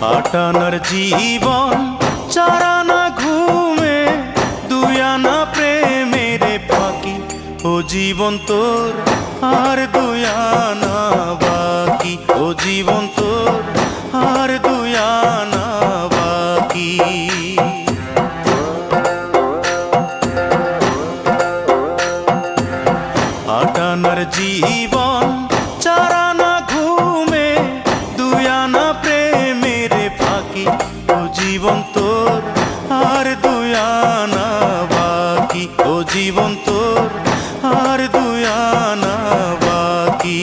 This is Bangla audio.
আটানার জীবন, চারানা ঘুমে দুই আনা প্রেমের ফাঁকি। ও জীবন তোর, আর দুয়ানা বাকি। ও জীবন তোর, আর দুই আনা বাকি। আটানার জীবন জীবন তোর আর দুয়ানা বাকি। ও জীবন তোর আর দুয়ানা বাকি।